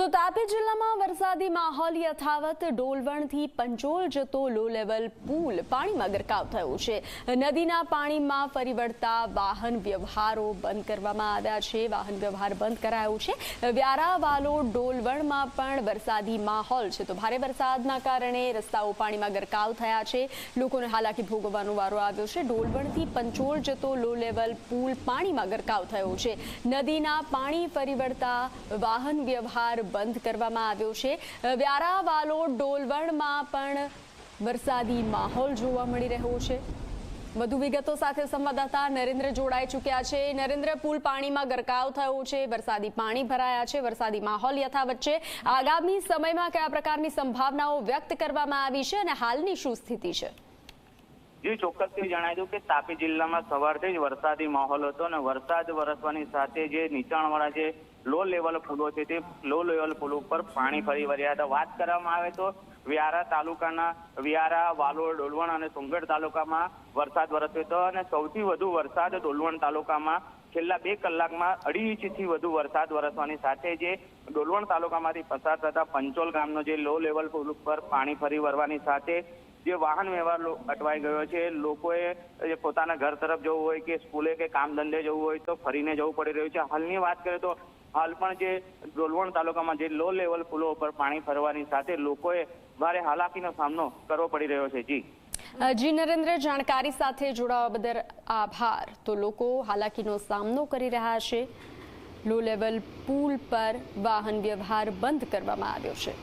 તો તાપી જિલ્લામાં વરસાદી માહોલ યથાવત. ડોલવણથી પંચોલ જતો લો લેવલ પુલ પાણીમાં ગરકાવ થયો છે. નદીના પાણીમાં ફરી વળતા વાહન વ્યવહારો બંધ કરવામાં આવ્યા છે. વાહન વ્યવહાર બંધ કરાયો છે. વ્યારા વાલો ડોલવણમાં પણ વરસાદી માહોલ છે. તો ભારે વરસાદના કારણે રસ્તાઓ પાણીમાં ગરકાવ થયા છે. લોકોને હાલાકી ભોગવવાનો વારો આવ્યો છે. ડોલવણથી પંચોલ જતો લો લેવલ પુલ પાણીમાં ગરકાવ થયો છે. નદીના પાણી ફરી વાહન વ્યવહાર બંધ કરવામાં આવ્યો છે. વ્યારા વાલો ડોલવણમાં પણ વરસાદી માહોલ જોવા મળી રહ્યો છે. વધુ વિગતો સાથે સંવાદદાતા નરેન્દ્ર જોડાઈ ચૂક્યા છે. નરેન્દ્ર, પુલ પાણીમાં ગરકાવ થયો છે, વરસાદી પાણી ભરાયા છે, વરસાદી માહોલ યથાવત છે. આગામી સમયમાં કયા પ્રકારની સંભાવનાઓ વ્યક્ત કરવામાં આવી છે અને હાલની શું સ્થિતિ છે? જી ચોક્કસથી જણાવી દઉં કે તાપી જિલ્લામાં સવારથી જ વરસાદી માહોલ હતો અને વરસાદ વરસવાની સાથે જે નીચાણવાળા જે લો લેવલ પુલો છે તે લો લેવલ પુલ ઉપર પાણી ફરી વળ્યા હતા. વાત કરવામાં આવે તો વ્યારા તાલુકાના વ્યારા, વાલોડ, ડોલવણ અને સોનગઢ તાલુકામાં વરસાદ વરસ્યો હતો અને સૌથી વધુ વરસાદ ડોલવણ તાલુકામાં છેલ્લા બે કલાકમાં અઢી ઇંચથી વધુ વરસાદ વરસવાની સાથે જે ડોલવણ તાલુકામાંથી પસાર થતા પંચોલ ગામનો જે લો લેવલ પુલ ઉપર પાણી ફરી વળવાની સાથે જે વાહન વ્યવહાર અટવાઈ ગયો છે, લોકોએ જે પોતાના ઘર તરફ જવું હોય કે સ્કૂલે કે કામ ધંધે જવું હોય તો ફરીને જવું પડી રહ્યું છે. હાલની વાત કરીએ તો હાલ પણ જે ડોલવણ તાલુકામાં જે લો લેવલ પુલો ઉપર પાણી ફરવાની સાથે લોકોએ ભારે હાલાકીનો સામનો કરવો પડી રહ્યો છે. જી. જી નરેન્દ્ર, જાણકારી સાથે જોડાવા બદલ આભાર. તો લોકો હાલાકીનો સામનો કરી રહ્યા છે. લો લેવલ પુલ પર વાહન વ્યવહાર બંધ કરવામાં આવ્યો છે.